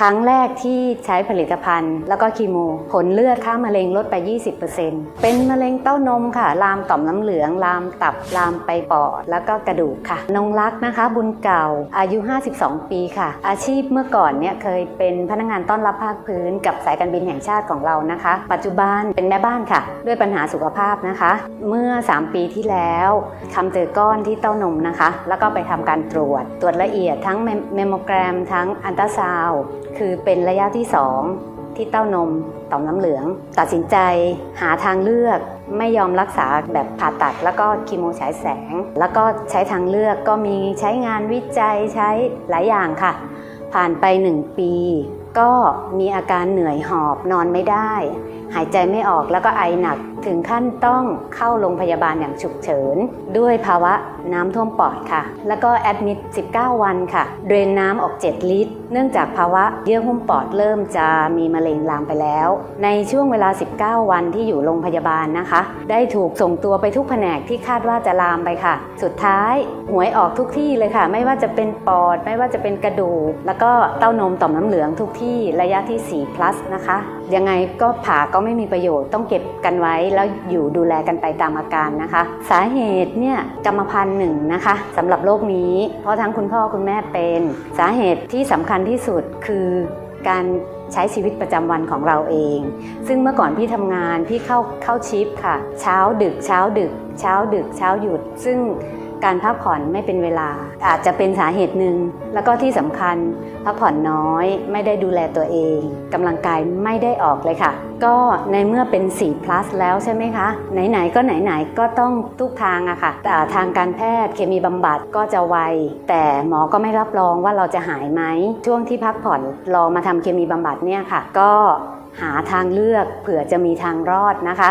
ครั้งแรกที่ใช้ผลิตภัณฑ์ แล้วก็คีโม ผลเลือดค่ามะเร็งลดไป 20%เป็นมะเร็งเต้านมค่ะ ลามต่อมน้ำเหลือง ลามตับ ลามไปปอด แล้วก็กระดูกค่ะ นงรักนะคะ บุญเก่า อายุ 52 ปีค่ะ อาชีพเมื่อก่อนเนี่ยเคยเป็นพนักงานต้อนรับภาคพื้น กับสายการบินแห่งชาติของเรานะคะ ปัจจุบันเป็นแม่บ้านค่ะ ด้วยปัญหาสุขภาพนะคะ เมื่อ 3 ปีที่แล้วทำเจอก้อนที่เต้านมนะคะ แล้วก็ไปทำการตรวจ ตรวจละเอียดทั้งเมมโมแกรม ทั้งอันตราซาว คือเป็นระยะที่2ที่เต้านมต่อมน้ำเหลือง ตัดสินใจหาทางเลือกไม่ยอมรักษาแบบผ่าตัด แล้วก็คีโมฉายแสง แล้วก็ใช้ทางเลือกก็มีใช้งานวิจัยใช้หลายอย่างค่ะ ผ่านไป1ปี ก็มีอาการเหนื่อยหอบนอนไม่ได้ หายใจไม่ออกแล้วก็ไอหนักถึงขั้นต้องเข้าโรงพยาบาลอย่างฉุกเฉิน ด้วยภาวะ น้ำท่วมปอดค่ะ แล้วก็แอดมิด 19 วันค่ะ เดรนน้ำออก 7 ลิตร เนื่องจากภาวะเยื่อหุ้มปอดเริ่มจะมีมะเร็งลามไปแล้ว ในช่วงเวลา 19 วันที่อยู่โรงพยาบาลนะคะ ได้ถูกส่งตัวไปทุกแผนกที่คาดว่าจะลามไปค่ะ สุดท้ายหวยออกทุกที่เลยค่ะ ไม่ว่าจะเป็นปอด ไม่ว่าจะเป็นกระดูก แล้วก็เต้านมต่อมน้ำเหลืองทุกที่ระยะที่ 4 plus นะคะ ยังไงก็ผ่าก็ไม่มีประโยชน์ต้องเก็บกันไว้แล้วอยู่ดูแลกันไปตามอาการนะคะ สาเหตุเนี่ยกรรมพันธุ์หนึ่งนะคะสำหรับโรคนี้ เพราะทั้งคุณพ่อคุณแม่เป็นสาเหตุที่สำคัญที่สุดคือการใช้ชีวิตประจำวันของเราเอง ซึ่งเมื่อก่อนพี่ทำงานพี่เข้าเข้าชิปค่ะ เช้าดึกเช้าดึก เช้าดึกเช้าหยุด ซึ่ง การพักผ่อนไม่เป็นเวลา อาจจะเป็นสาเหตุหนึ่ง แล้วก็ที่สำคัญพักผ่อนน้อยไม่ได้ดูแลตัวเองกำลังกายไม่ได้ออกเลยค่ะ ก็ในเมื่อเป็น 4 plus แล้วใช่ไหมคะ ไหนๆก็ไหนๆก็ต้องทุกทางอะค่ะแต่ทางการแพทย์เคมีบำบัดก็จะไว แต่หมอก็ไม่รับรองว่าเราจะหายไหมช่วงที่พักผ่อนรอมาทำเคมีบำบัดเนี่ยค่ะ ก็หาทางเลือกเผื่อจะมีทางรอดนะคะ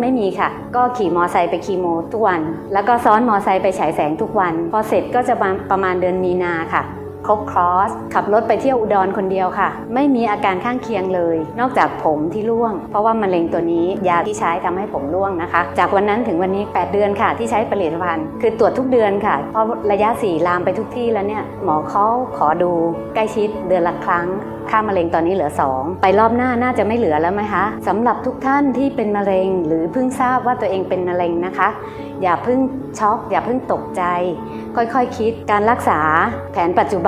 ไม่มีค่ะ ก็ขี่มอไซค์ไปคีโมทุกวัน แล้วก็ซ้อนมอไซค์ไปฉายแสงทุกวัน พอเสร็จก็จะประมาณเดือนมีนาค่ะ ครบครอสขับรถไปเที่ยวอุดรคนเดียวค่ะ ไม่มีอาการข้างเคียงเลย นอกจากผมที่ร่วง เพราะว่ามะเร็งตัวนี้ยาที่ใช้ทำให้ผมร่วงนะคะ จากวันนั้นถึงวันนี้ 8 เดือนค่ะ ที่ใช้ผลิตภัณฑ์ คือตรวจทุกเดือนค่ะ เพราะระยะ 4 ลามไปทุกที่แล้วเนี่ยหมอเขาขอดูใกล้ชิดเดือนละครั้ง ค่ามะเร็งตอนนี้เหลือ 2 ไปรอบหน้าน่าจะไม่เหลือแล้วไหมคะสำหรับทุกท่านที่เป็นมะเร็ง หรือเพิ่งทราบว่าตัวเองเป็นมะเร็งนะคะ อย่าเพิ่งช็อก อย่าเพิ่งตกใจ ค่อยๆคคิดการรักษาแผนปัจจุบ